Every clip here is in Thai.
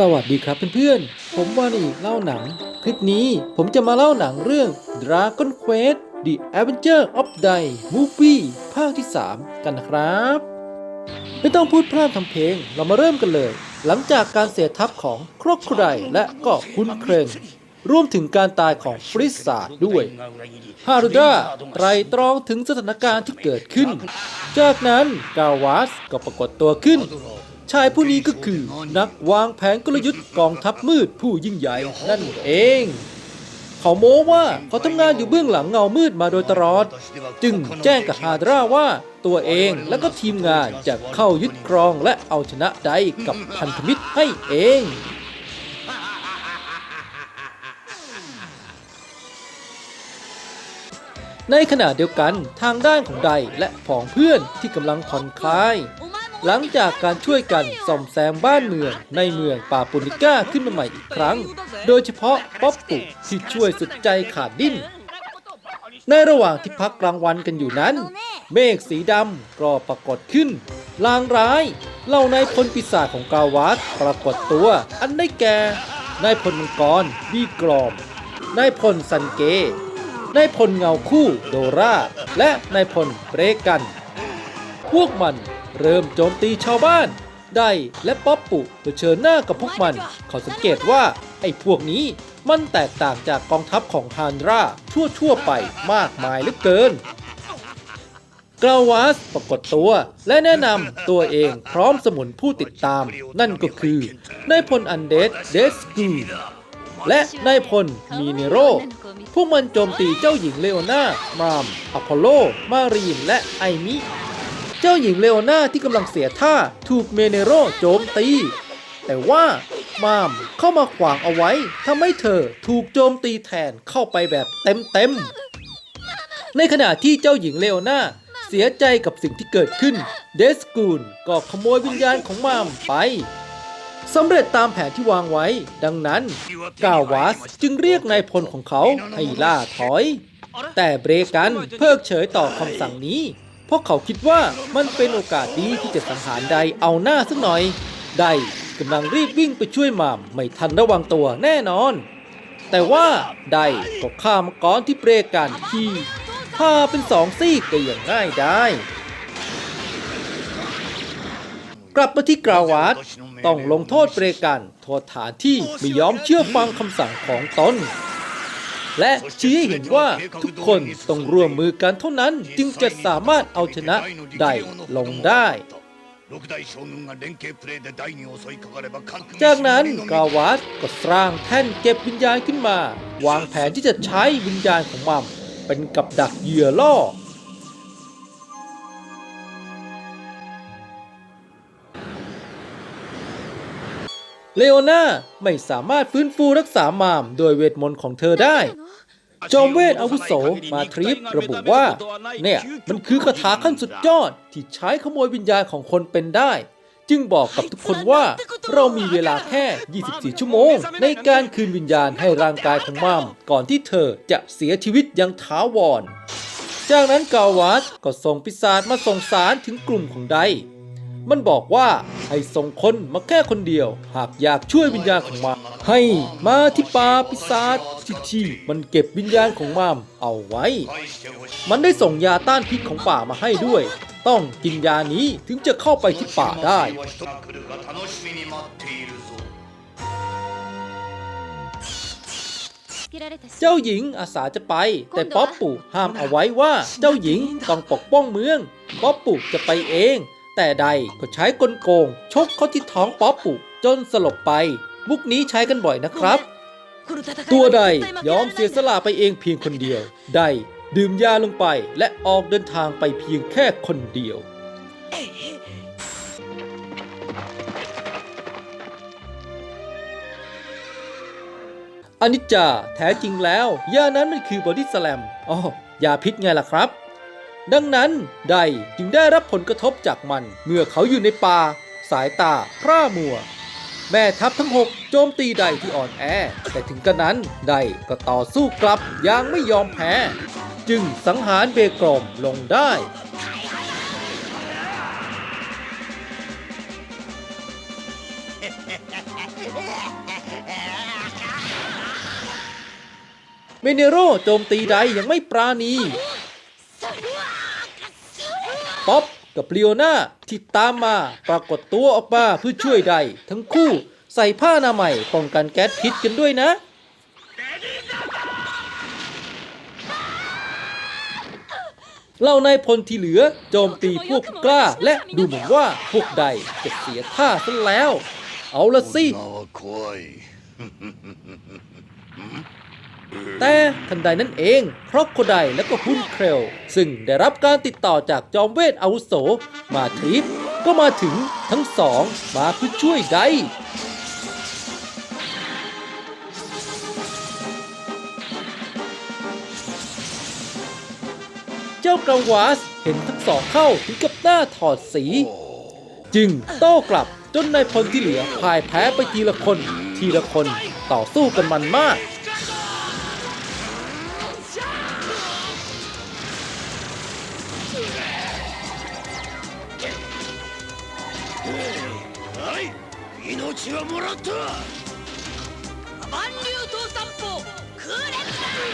สวัสดีครับเพื่อนๆ ผมวานอีกเล่าหนัง คลิปนี้ผมจะมาเล่าหนังเรื่อง Dragon Quest The Adventure of Dai Movie ภาคที่ 3 กันนะครับ ไม่ต้องพูดพร่ำทำเพลง เรามาเริ่มกันเลย หลังจากการเสียทัพของครอกโคไดและก็คุณเครนรวมถึงการตายของฟริสซาดด้วยฮารุดาไตรตรองถึงสถานการณ์ที่เกิดขึ้น จากนั้นกาวาสก็ปรากฏตัวขึ้น ชายผู้นี้ก็คือ นักวางแผนกลยุทธ์กองทัพมืดผู้ยิ่งใหญ่นั่นเอง เขาโม้ว่าเขาทำงานอยู่เบื้องหลังเงามืดมาโดยตลอด จึงแจ้งกับฮาดราว่าตัวเองและก็ทีมงานจะเข้ายึดครองและเอาชนะไดกับพันธมิตรให้เองในขณะเดียวกันทางด้านของไดและผองเพื่อนที่กำลังผ่อนคลาย หลังจากการช่วยกันซ่อมแซมบ้านเมืองในเมืองปาปุนิก้าขึ้นมาใหม่อีกครั้ง โดยเฉพาะป๊อปปุที่ช่วยสุดใจขาดดิ้น ในระหว่างที่พักกลางวันกันอยู่นั้น เมฆสีดำก็ปรากฏขึ้น ลางร้ายเหล่านายพลปีศาจของกาวัสปรากฏตัว อันได้แก่นายพลมังกรบีกรอมนายพลซันเกนายพลเงาคู่โดราและนายพลเบรกัน พวกมัน เริ่มโจมตีชาวบ้าน ได้และป๊อปปุเผชิญหน้ากับพวกมัน เขาสังเกตว่าไอ้พวกนี้มันแตกต่างจากกองทัพของฮานราทั่วทั่วๆไปมากมายเหลือเกินกราวาสปรากฏตัวและแนะนำตัวเองพร้อมสมุนผู้ติดตาม นั่นก็คือนายพลอันเดสเดสกูและนายพลมีเนโร พวกมันโจมตีเจ้าหญิงเลโอนา มามอพอลโล มารีน และไอมิ เจ้าหญิงเลโอนาที่กำลังเสียท่าถูกเมเนโรโจมตี แต่ว่ามามเข้ามาขวางเอาไว้ทำให้เธอถูกโจมตีแทนเข้าไปแบบเต็มๆ ในขณะที่เจ้าหญิงเลโอนาเสียใจกับสิ่งที่เกิดขึ้น เดสกูลก็ขโมยวิญญาณของมามไปสำเร็จตามแผนที่วางไว้ ดังนั้น กาวาสจึงเรียกนายพลของเขาให้ล่าถอย แต่เบรกันเพิกเฉยต่อคำสั่งนี้ เพราะเขาคิดว่ามันเป็นโอกาสดีที่จะสังหารไดเอาหน้าสักหน่อย ไดกำลังรีบวิ่งไปช่วยมามไม่ทันระวังตัวแน่นอน แต่ว่าไดก็ฆ่ามังกรที่เบรกันขี่พาเป็นสองซี่ไปอย่างง่ายได้ กลับมาที่กราวาสต้องลงโทษเบรกันโทษฐานที่ไม่ยอมเชื่อฟังคำสั่งของตน และชี้ให้เห็นว่าทุกคนต้องร่วมมือกันเท่านั้นจึงจะสามารถเอาชนะได้ลงได้จากนั้นกาวาสก็สร้างแท่นเก็บวิญญาณขึ้นมา วางแผนที่จะใช้วิญญาณของมัมเป็นกับดักเหยื่อล่อ เลโอนาไม่สามารถฟื้นฟูรักษามามโดยเวทมนต์ของเธอได้ จอมเวทอาวุโสมาทริประบุว่า เนี่ยมันคือคาถาขั้นสุดยอดที่ใช้ขโมยวิญญาณของคนเป็นได้ จึงบอกกับทุกคนว่าเรามีเวลาแค่ 24 ชั่วโมง ในการคืนวิญญาณให้ร่างกายของมามก่อนที่เธอจะเสียชีวิตอย่างท้าวรจากนั้นกาวัสก็ส่งปีศาจมาส่งสารถึงกลุ่มของได มันบอกว่าให้ส่งคนมาแค่คนเดียว หากอยากช่วยวิญญาณของมามให้มาที่ป่าปีศาจที่ที่มันเก็บวิญญาณของมามเอาไว้ มันได้ส่งยาต้านพิษของป่ามาให้ด้วย ต้องกินยานี้ถึงจะเข้าไปที่ป่าได้เจ้าหญิงอาสาจะไป แต่ป๊อปปู่ห้ามเอาไว้ว่าเจ้าหญิงต้องปกป้องเมือง ป๊อปปู่จะไปเอง แต่ใดก็ใช้กลโกง ชกเข้าที่ท้องป๊อปปู่จนสลบไป มุกนี้ใช้กันบ่อยนะครับ ตัวใดยอมเสียสละไปเองเพียงคนเดียว ใดดื่มยาลงไปและออกเดินทางไปเพียงแค่คนเดียว อนิจจาแท้จริงแล้ว ยานั้นมันคือบอดี้สแลมอ๋อยาพิษไงล่ะครับ ดังนั้นไดจึงได้รับผลกระทบจากมัน เมื่อเขาอยู่ในป่า สายตาพร่ามัว แม่ทัพทั้งหกโจมตีไดที่อ่อนแอ แต่ถึงกระนั้นไดก็ต่อสู้กลับอย่างไม่ยอมแพ้ จึงสังหารเบกรอมลงได้เมเนโรโจมตีไดยังไม่ปราณี ป๊อปกับเลโอนาที่ตามมาปรากฏตัวออกมาเพื่อช่วยใด ทั้งคู่ใส่ผ้าหน้าใหม่ป้องกันแก๊สพิษกันด้วยนะ เหล่านายพลที่เหลือโจมตีพวกกล้าและดูเหมือนว่าพวกใดจะเสียท่าซะแล้ว เอาละสิ แต่ทันใดนั่นเองครอกโคไดและก็ฮุนเครลซึ่งได้รับการติดต่อจากจอมเวทอาวุโส มาทริปก็มาถึงทั้งสองมาเพื่อช่วยไดเจ้ากาวาสเห็นทั้งสองเข้าถึงกับหน้าถอดสี จึงโต้กลับจนนายพลที่เหลือพ่ายแพ้ไปทีละคน ทีละคนต่อสู้กันมันมาก はもらった。万竜道三法空烈だ。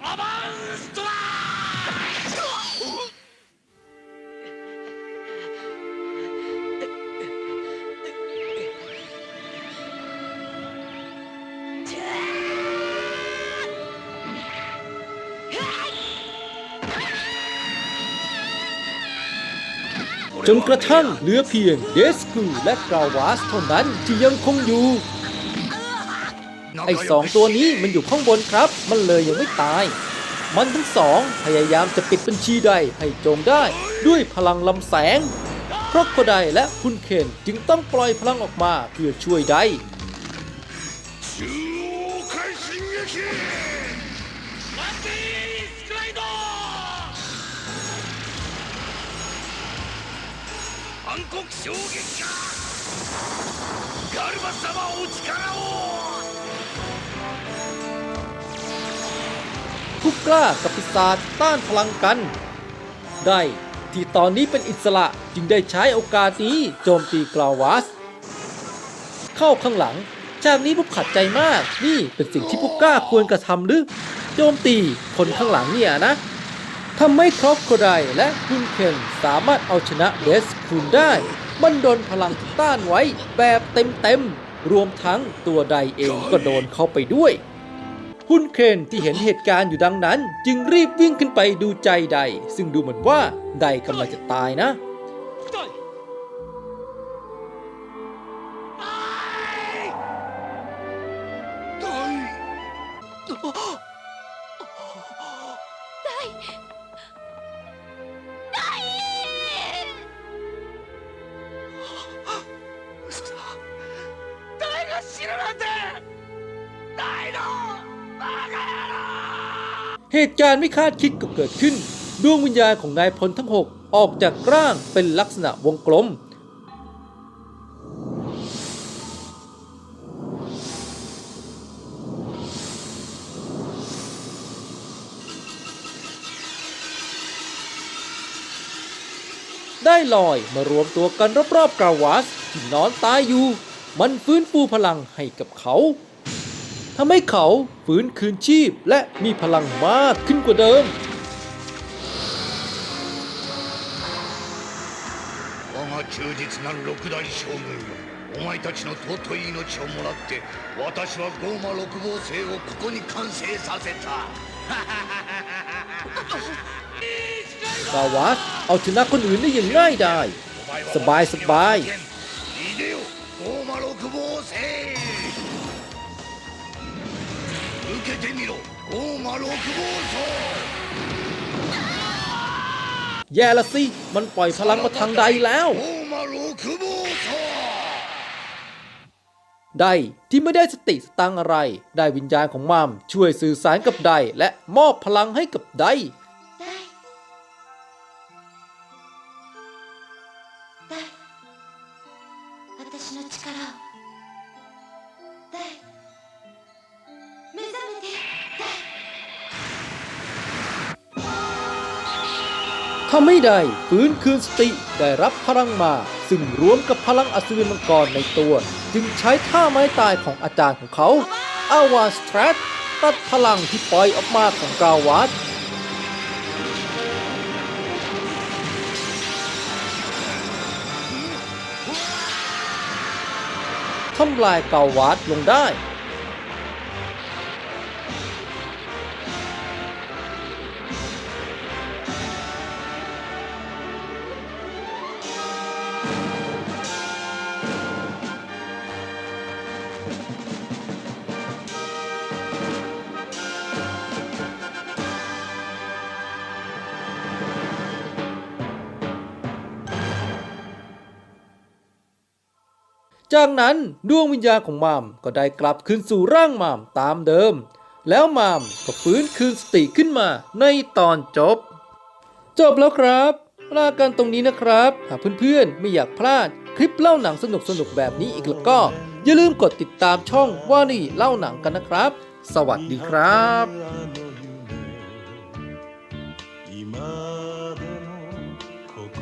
アバンストラจนกระทั่งเหลือเพียงเดสคูและกาวาสเท่านั้นที่ยังคงอยู่ ไอ้สองตัวนี้มันอยู่ข้างบนครับ มันเลยยังไม่ตาย มันทั้งสองพยายามจะปิดบัญชีใดให้โจมได้ ด้วยพลังลำแสงครอกโคไดและคุณเคนจึงต้องปล่อยพลังออกมาเพื่อช่วยได 中央快進撃ワンピースクライド暗黒衝撃かガルバ様お力を กล้ากับปีศาจต้านพลังกัน ได้ที่ตอนนี้เป็นอิสระจึงได้ใช้โอกาสนี้โจมตีกลาวาส เข้าข้างหลังจากนี้ผมขัดใจมาก นี่เป็นสิ่งที่ผู้กล้าควรกระทำหรือโจมตีคนข้างหลังเนี่ยนะทำให้ครอปโคไดและคุณเคนสามารถเอาชนะเดสคูนได้ มันโดนพลังต้านไว้แบบเต็มๆรวมทั้งตัวใดเองก็โดนเข้าไปด้วย ฮุนเคนที่เห็นเหตุการณ์อยู่ดังนั้น จึงรีบวิ่งขึ้นไปดูใจได ซึ่งดูเหมือนว่าไดกำลังจะตายนะ 嘘だ誰が死ぬなんて เหตุการณ์ไม่คาดคิดก็เกิดขึ้น ดวงวิญญาณของนายพลทั้งหกออกจากร่างเป็นลักษณะวงกลม ได้ลอยมารวมตัวกันรอบๆกาวาสที่นอนตายอยู่ มันฟื้นฟูพลังให้กับเขา ทำให้เขาฟื้นคืนชีพและมีพลังมากขึ้นกว่าเดิม 我が忠実なる六代将軍よお前たちの尊い命をもらって私はゴーマ六芒星をここに完成させた กาวาสเอาชนะคนอื่นได้อย่างง่ายดาย お前はสบายสบาย 受けてみろゴーマ六房層 แย่ละสิ มันปล่อยพลังมาทางใดแล้ว ゴーマ六房層 ไดที่ไม่ได้สติสตังค์อะไร ได้วิญญาณของมัมช่วยสื่อสารกับไดและมอบพลังให้กับได 大大私の力を ทำให้ไดฟื้นคืนสติได้รับพลังมา ซึ่งรวมกับพลังอสูรมังกรในตัว จึงใช้ท่าไม้ตายของอาจารย์ของเขา อาวาสตรัตตัดพลังที่ปล่อยออกมาของกาวัดทำลายกาวัดลงได้ จากนั้นดวงวิญญาณของมามก็ได้กลับคืนสู่ร่างมามตามเดิม แล้วมามก็ฟื้นคืนสติขึ้นมาในตอนจบ จบแล้วครับลากันตรงนี้นะครับ หากเพื่อนๆ ไม่อยากพลาดคลิปเล่าหนังสนุกสนุกแบบนี้อีกแล้วก็ อย่าลืมกดติดตามช่องว่านี่เล่าหนังกันนะครับ สวัสดีครับ